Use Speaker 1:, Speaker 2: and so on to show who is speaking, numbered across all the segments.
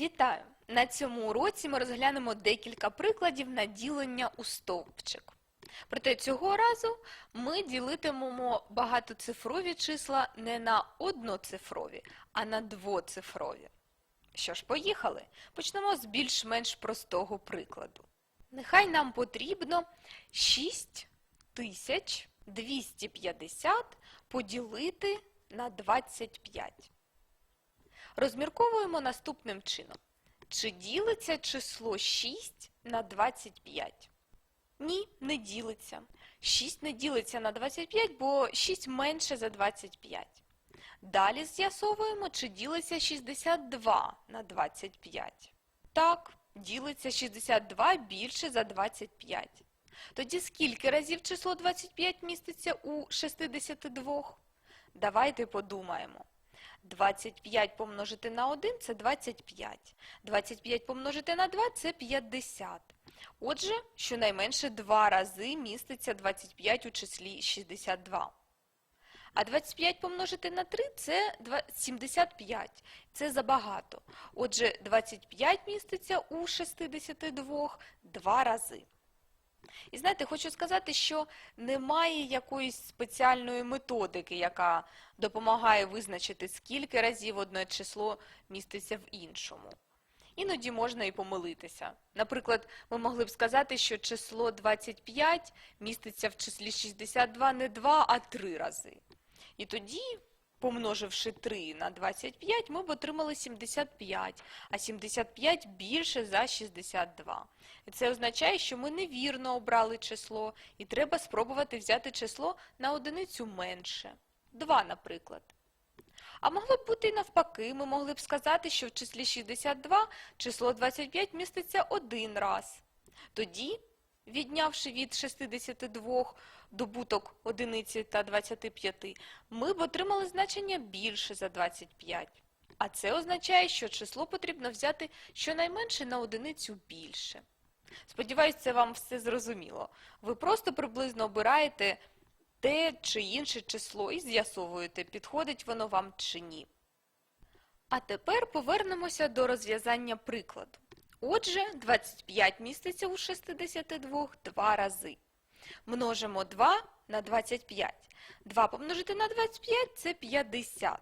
Speaker 1: Вітаю! На цьому уроці ми розглянемо декілька прикладів на ділення у стовпчик. Проте цього разу ми ділитимемо багатоцифрові числа не на одноцифрові, а на двоцифрові. Що ж, поїхали. Почнемо з більш-менш простого прикладу. Нехай нам потрібно 6250 поділити на 25. Розмірковуємо наступним чином. Чи ділиться число 6 на 25? Ні, не ділиться. 6 не ділиться на 25, бо 6 менше за 25. Далі з'ясовуємо, чи ділиться 62 на 25. Так, ділиться 62 більше за 25. Тоді скільки разів число 25 міститься у 62? Давайте подумаємо. 25 помножити на 1 – це 25. 25 помножити на 2 – це 50. Отже, щонайменше 2 рази міститься 25 у числі 62. А 25 помножити на 3 – це 75. Це забагато. Отже, 25 міститься у 62 два рази. І знаєте, хочу сказати, що немає якоїсь спеціальної методики, яка допомагає визначити, скільки разів одне число міститься в іншому. Іноді можна і помилитися. Наприклад, ми могли б сказати, що число 25 міститься в числі 62 не 2, а 3 рази. І тоді, помноживши 3 на 25, ми б отримали 75, а 75 більше за 62. І це означає, що ми невірно обрали число, і треба спробувати взяти число на одиницю менше. 2, наприклад. А могло б бути і навпаки, ми могли б сказати, що в числі 62 число 25 міститься один раз. Тоді, віднявши від 62 добуток одиниці та 25, ми б отримали значення більше за 25. А це означає, що число потрібно взяти щонайменше на одиницю більше. Сподіваюсь, це вам все зрозуміло. Ви просто приблизно обираєте те чи інше число і з'ясовуєте, підходить воно вам чи ні. А тепер повернемося до розв'язання прикладу. Отже, 25 міститься у 62 два рази. Множимо 2 на 25. 2 помножити на 25 – це 50.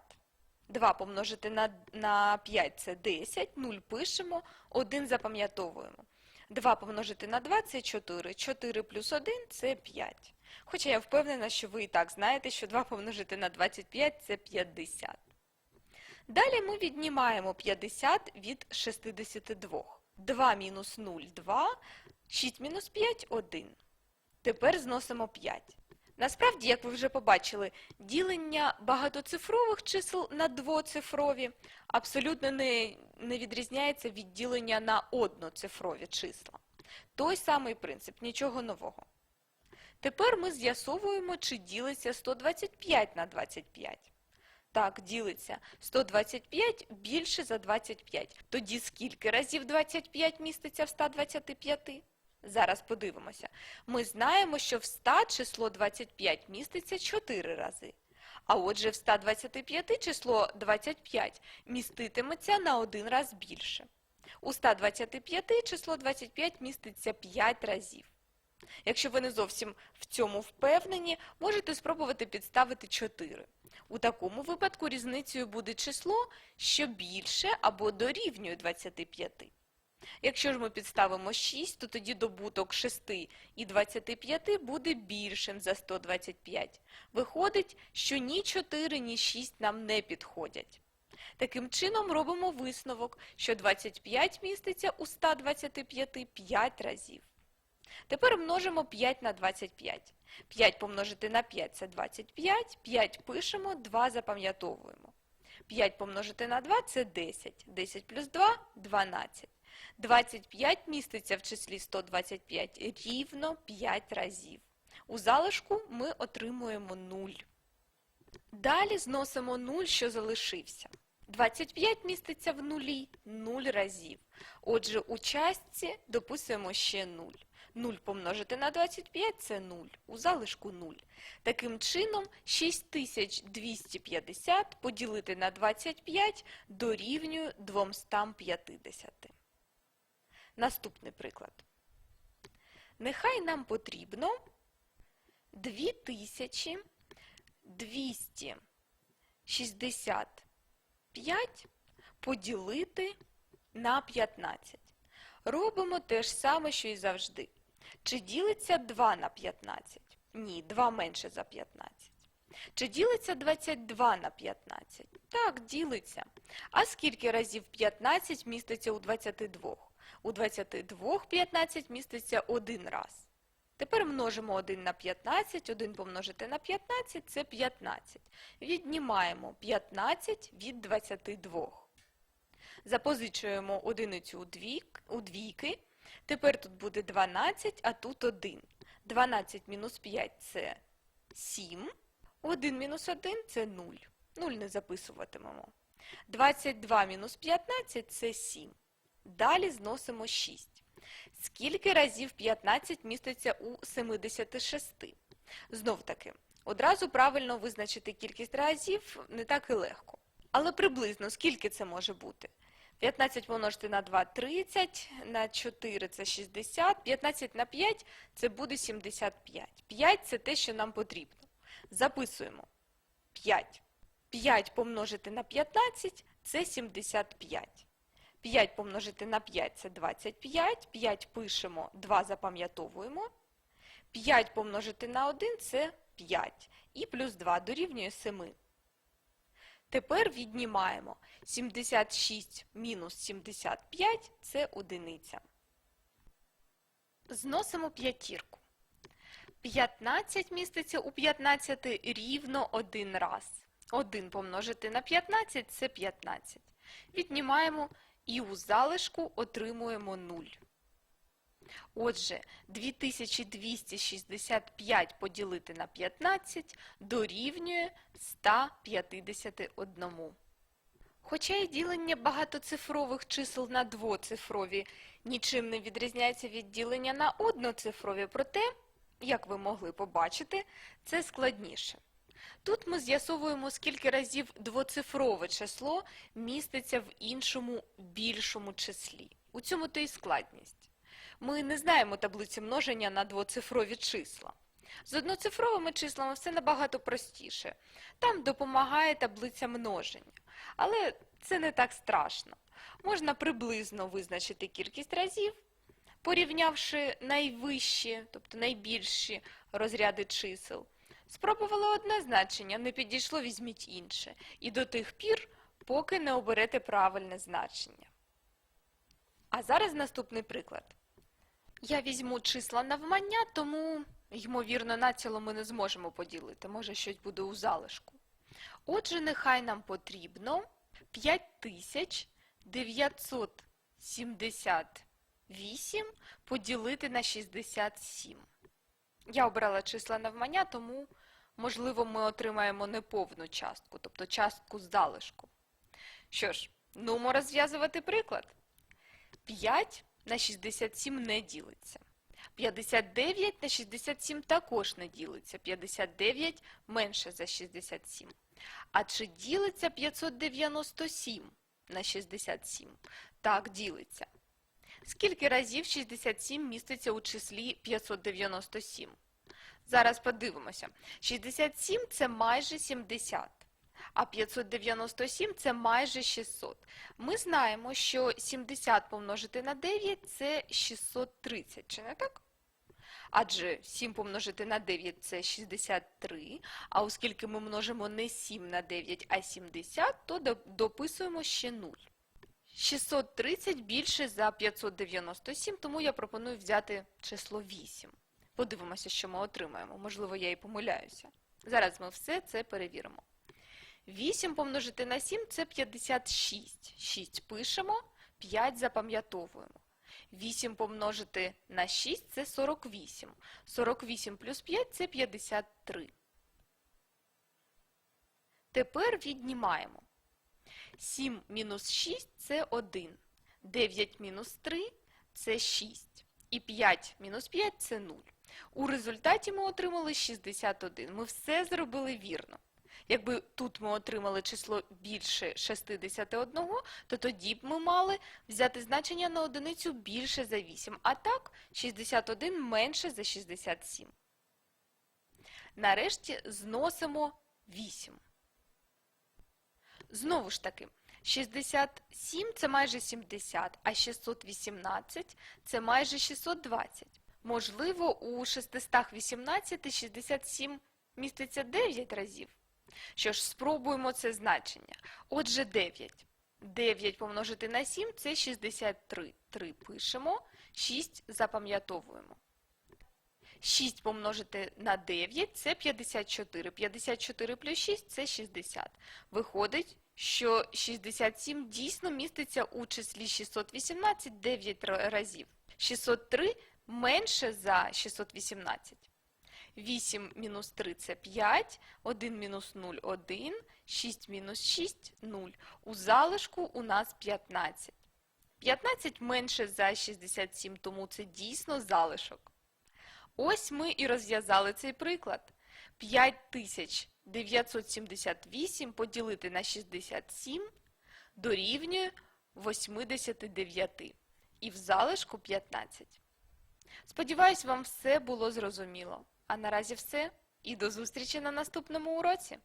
Speaker 1: 2 помножити на, на 5 – це 10, 0 пишемо, 1 запам'ятовуємо. 2 помножити на 2 – це 4, 4 плюс 1 – це 5. Хоча я впевнена, що ви і так знаєте, що 2 помножити на 25 – це 50. Далі ми віднімаємо 50 від 62. 2 мінус 0 – 2, 6 мінус 5 – 1. Тепер зносимо 5. Насправді, як ви вже побачили, ділення багатоцифрових чисел на двоцифрові абсолютно не, не відрізняється від ділення на одноцифрові числа. Той самий принцип, нічого нового. Тепер ми з'ясовуємо, чи ділиться 125 на 25. Так, ділиться. 125 більше за 25. Тоді скільки разів 25 міститься в 125? Зараз подивимося. Ми знаємо, що в 100 число 25 міститься 4 рази. А отже, в 125 число 25 міститиметься на один раз більше. У 125 число 25 міститься 5 разів. Якщо ви не зовсім в цьому впевнені, можете спробувати підставити 4. У такому випадку різницею буде число, що більше або дорівнює 25. Якщо ж ми підставимо 6, то тоді добуток 6 і 25 буде більшим за 125. Виходить, що ні 4, ні 6 нам не підходять. Таким чином робимо висновок, що 25 міститься у 125 5 разів. Тепер множимо 5 на 25. 5 помножити на 5 – це 25, 5 пишемо, 2 запам'ятовуємо. 5 помножити на 2 – це 10, 10 плюс 2 – 12. 25 міститься в числі 125 рівно 5 разів. У залишку ми отримуємо 0. Далі зносимо 0, що залишився. 25 міститься в нулі 0 разів. Отже, у частці дописуємо ще 0. 0 помножити на 25 – це 0. У залишку 0. Таким чином, 6250 поділити на 25 дорівнює 250. Наступний приклад. Нехай нам потрібно 2265 поділити на 15. Робимо те ж саме, що і завжди. Чи ділиться 2 на 15? Ні, 2 менше за 15. Чи ділиться 22 на 15? Так, ділиться. А скільки разів 15 міститься у 22? У 22 15 міститься один раз. Тепер множимо 1 на 15, 1 помножити на 15 – це 15. Віднімаємо 15 від 22. Запозичуємо одиницю у, двійки. Тепер тут буде 12, а тут 1. 12 мінус 5 – це 7. 1 мінус 1 – це 0. 0 не записуватимемо. 22 мінус 15 – це 7. Далі зносимо 6. Скільки разів 15 міститься у 76? Знов таки, одразу правильно визначити кількість разів не так і легко. Але приблизно скільки це може бути? 15 помножити на 2 – 30, на 4 – це 60, 15 на 5 – це буде 75. 5 – це те, що нам потрібно. Записуємо. 5. 5 помножити на 15 – це 75. 5 помножити на 5 – це 25. 5 пишемо, 2 запам'ятовуємо. 5 помножити на 1 – це 5. І плюс 2 дорівнює 7. Тепер віднімаємо. 76 мінус 75 – це одиниця. Зносимо п'ятірку. 15 міститься у 15 рівно один раз. 1 помножити на 15 – це 15. Віднімаємо і у залишку отримуємо 0. Отже, 2265 поділити на 15 дорівнює 151. Хоча і ділення багатоцифрових чисел на двоцифрові нічим не відрізняється від ділення на одноцифрові, проте, як ви могли побачити, це складніше. Тут ми з'ясовуємо, скільки разів двоцифрове число міститься в іншому більшому числі. У цьому то і складність. Ми не знаємо таблиці множення на двоцифрові числа. З одноцифровими числами все набагато простіше. Там допомагає таблиця множення. Але це не так страшно. Можна приблизно визначити кількість разів, порівнявши найвищі, тобто найбільші розряди чисел. Спробували одне значення, не підійшло, візьміть інше. І до тих пір, поки не оберете правильне значення. А зараз наступний приклад. Я візьму числа навмання, тому, ймовірно, націло ми не зможемо поділити. Може, щось буде у залишку. Отже, нехай нам потрібно 5978 поділити на 67. Я обрала числа навмання, тому, можливо, ми отримаємо неповну частку, тобто частку з залишку. Що ж, нумо розв'язувати приклад. 5 на 67 не ділиться. 59 на 67 також не ділиться. 59 менше за 67. А чи ділиться 597 на 67? Так, ділиться. Скільки разів 67 міститься у числі 597? Зараз подивимося. 67 – це майже 70, а 597 – це майже 600. Ми знаємо, що 70 помножити на 9 – це 630, чи не так? Адже 7 помножити на 9 – це 63, а оскільки ми множимо не 7 на 9, а 70, то дописуємо ще 0. 630 більше за 597, тому я пропоную взяти число 8. Подивимося, що ми отримаємо. Можливо, я і помиляюся. Зараз ми все це перевіримо. 8 помножити на 7 – це 56. 6 пишемо, 5 запам'ятовуємо. 8 помножити на 6 – це 48. 48 плюс 5 – це 53. Тепер віднімаємо. 7 мінус 6 – це 1. 9 мінус 3 – це 6. І 5 мінус 5 – це 0. У результаті ми отримали 61. Ми все зробили вірно. Якби тут ми отримали число більше 61, то тоді б ми мали взяти значення на одиницю більше за 8. А так, 61 менше за 67. Нарешті зносимо 8. Знову ж таки, 67 – це майже 70, а 618 – це майже 620. Можливо, у 618 67 міститься 9 разів. Що ж, спробуємо це значення. Отже, 9. 9 помножити на 7 – це 63. 3 пишемо, 6 запам'ятовуємо. 6 помножити на 9 – це 54. 54 плюс 6 – це 60. Виходить, що 67 дійсно міститься у числі 618 9 разів. 603 менше за 618. 8 мінус 3 – це 5, 1 мінус 0 – 1, 6 мінус 6 – 0. У залишку у нас 15. 15 менше за 67, тому це дійсно залишок. Ось ми і розв'язали цей приклад. 5978 поділити на 67 дорівнює 89. І в залишку 15. Сподіваюсь, вам все було зрозуміло. А наразі все. І до зустрічі на наступному уроці.